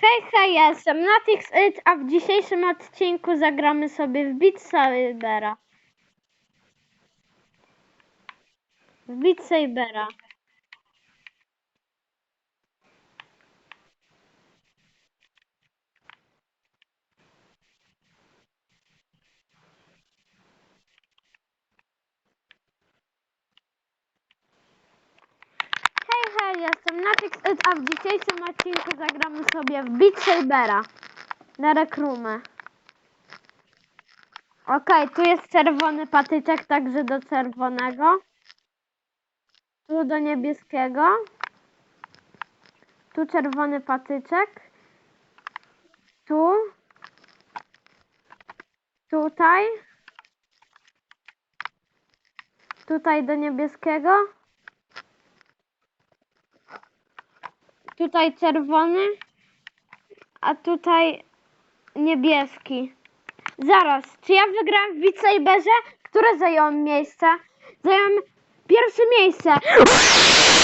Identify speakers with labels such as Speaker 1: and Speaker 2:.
Speaker 1: Hej, hej, jestem Natix a w dzisiejszym odcinku zagramy sobie w Beat Sabera. W Beat Sabera. Hej, hej, jestem It, a w dzisiejszym odcinku zagramy sobie w Beat Sabera. Na rekrumę. Okej, tu jest czerwony patyczek, także do czerwonego. Tu do niebieskiego. Tu czerwony patyczek. Tu. Tutaj. Tutaj do niebieskiego. Tutaj czerwony. A tutaj niebieski. Zaraz, czy ja wygrałem w Saberze? Które zająłem miejsce? Zająłem pierwsze miejsce.